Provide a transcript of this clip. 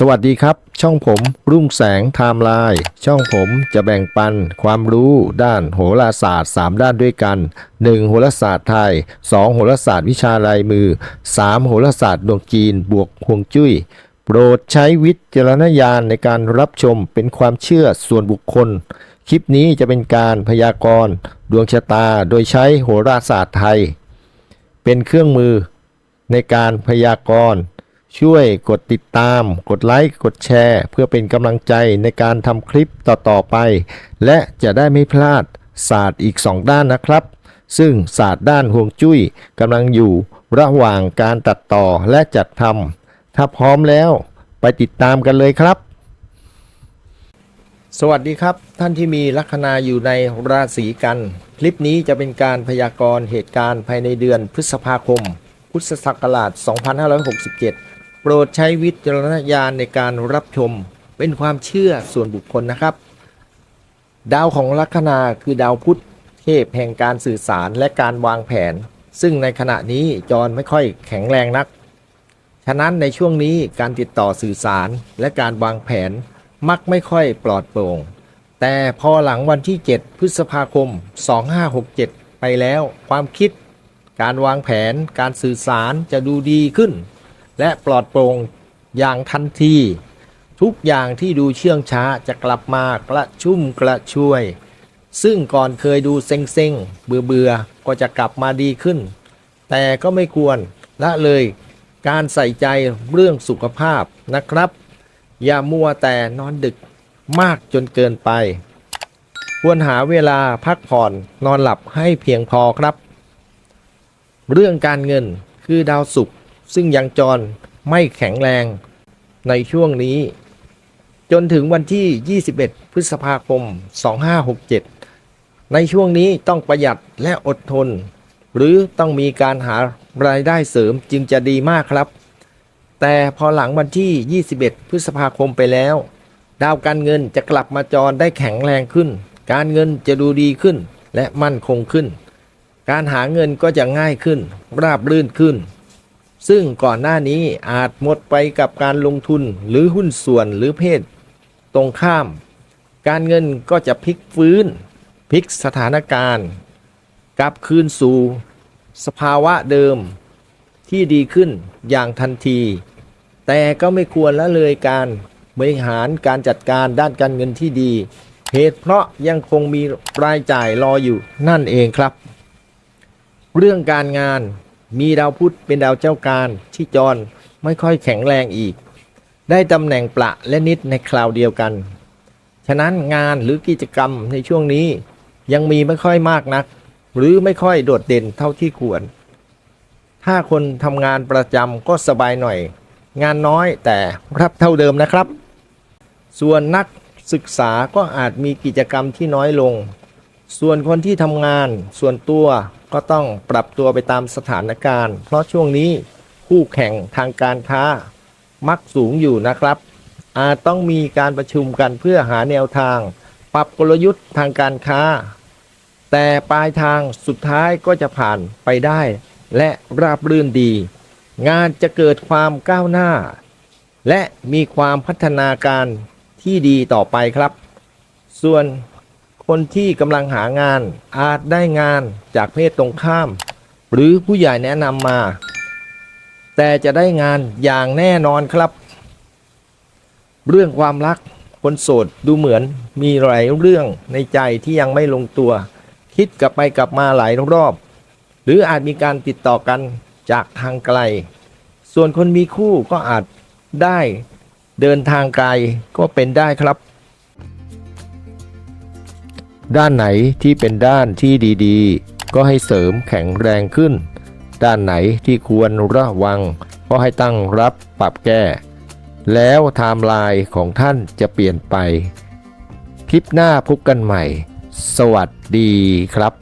สวัสดีครับ ช่องผมรุ่งแสงไทม์ไลน์ช่องผมจะแบ่งปันความรู้ด้านโหราศาสตร์ 3 ด้านด้วยกัน 1. โหราศาสตร์ไทย 2. โหราศาสตร์วิชาลายมือ 3. โหราศาสตร์ดวงจีนบวกฮวงจุ้ย โปรดใช้วิจารณญาณในการรับชมเป็นความเชื่อส่วนบุคคล คลิปนี้จะเป็นการพยากรณ์ดวงชะตาโดยใช้โหราศาสตร์ไทย เป็นเครื่องมือในการพยากรณ์ ช่วยกดติดตาม กดไลค์ กดแชร์ เพื่อเป็นกำลังใจในการทำคลิปต่อ ๆ ไป และจะได้ไม่พลาดศาสตร์อีก 2 ด้านนะครับ ซึ่งศาสตร์ด้านห่วงจุ้ยกำลังอยู่ระหว่างการตัดต่อและจัดทำถ้าพร้อมแล้วไปติดตามกันเลยครับ สวัสดีครับ ท่านที่มีลัคนาอยู่ในราศีกัน คลิปนี้จะเป็นการพยากรณ์เหตุการณ์ภายในเดือนพฤษภาคม พุทธศักราช 2567 ปรดใช้วิจารณญาณในการรับชมเป็นความเชื่อส่วนบุคคลนะครับ ดาวของลัคนาคือดาวพุธเทพแห่งการสื่อสารและการวางแผน ซึ่งในขณะนี้จรไม่ค่อยแข็งแรงนัก ฉะนั้นในช่วงนี้การติดต่อสื่อสารและการวางแผนมักไม่ค่อยปลอดโปร่ง แต่พอหลังวันที่ 7 พฤษภาคม 2567 ไปแล้ว ความคิด การวางแผน การสื่อสารจะดูดีขึ้น และปลอดโปร่งอย่างทันทีทุกอย่างที่ดูเชื่องช้าจะกลับมากระชุ่มกระชวย ซึ่งก่อนเคยดูเซ็งเซ็งๆ เบื่อเบื่อก็จะกลับมาดีขึ้น แต่ก็ไม่ควรละเลยการใส่ใจเรื่องสุขภาพนะครับ อย่ามัวแต่นอนดึกมากจนเกินไป ควรหาเวลาพักผ่อนนอนหลับให้เพียงพอครับ เรื่องการเงินคือดาวศุกร์ ซึ่งยังจรไม่แข็งแรงในช่วงนี้ จนถึงวันที่ 21 พฤษภาคม 2567 ในช่วงนี้ต้องประหยัดและอดทน หรือต้องมีการหารายได้เสริมจึงจะดีมากครับ แต่พอหลังวันที่ 21 พฤษภาคมไปแล้ว ดาวการเงินจะกลับมาจรได้แข็งแรงขึ้น การเงินจะดูดีขึ้นและมั่นคงขึ้น การหาเงินก็จะง่ายขึ้น ราบรื่นขึ้น ซึ่งก่อนหน้านี้อาจหมดไปกับการลงทุนหรือหุ้นส่วนหรือเพศ ตรงข้าม การเงินก็จะพลิกฟื้นพลิกสถานการณ์กลับคืนสู่ สภาวะเดิมที่ดีขึ้นอย่างทันที แต่ก็ไม่ควรละเลยการบริหารการจัดการด้านการเงินที่ดี เหตุเพราะยังคงมีรายจ่ายรออยู่นั่นเองครับ เรื่องการงาน มีดาวพุธเป็นดาวเจ้าการที่จรไม่ค่อยแข็งแรงอีก ได้ตำแหน่งประและนิดในคราวเดียวกัน ฉะนั้นงานหรือกิจกรรมในช่วงนี้ยังมีไม่ค่อยมากนัก หรือไม่ค่อยโดดเด่นเท่าที่ควร ถ้าคนทำงานประจำก็สบายหน่อย งานน้อยแต่รับเท่าเดิมนะครับ ส่วนนักศึกษาก็อาจมีกิจกรรมที่น้อยลง ส่วนคนที่ทำงานส่วนตัว ก็ต้องปรับตัวไปตามสถานการณ์ เพราะช่วงนี้คู่แข่งทางการค้ามักสูงอยู่นะครับ อาจต้องมีการประชุมกันเพื่อหาแนวทาง ปรับกลยุทธ์ทางการค้า แต่ปลายทางสุดท้ายก็จะผ่านไปได้ และราบรื่นดี งานจะเกิดความก้าวหน้า และมีความพัฒนาการที่ดีต่อไปครับ ส่วน คนที่กำลังหางานอาจได้งานจากเพศตรงข้าม หรือผู้ใหญ่แนะนำมา แต่จะได้งานอย่างแน่นอนครับ เรื่องความรักคนโสดดูเหมือนมีหลายเรื่องในใจที่ยังไม่ลงตัว คิดกลับไปกลับมาหลายรอบ หรืออาจมีการติดต่อกันจากทางไกล ส่วนคนมีคู่ก็อาจได้เดินทางไกลก็เป็นได้ครับ ด้านไหนที่เป็นด้านที่ดีๆ ก็ให้เสริมแข็งแรงขึ้น ด้านไหนที่ควรระวัง ก็ให้ตั้งรับปรับแก้ แล้วไทม์ไลน์ของท่านจะเปลี่ยนไป คลิปหน้าพบกันใหม่ สวัสดีครับ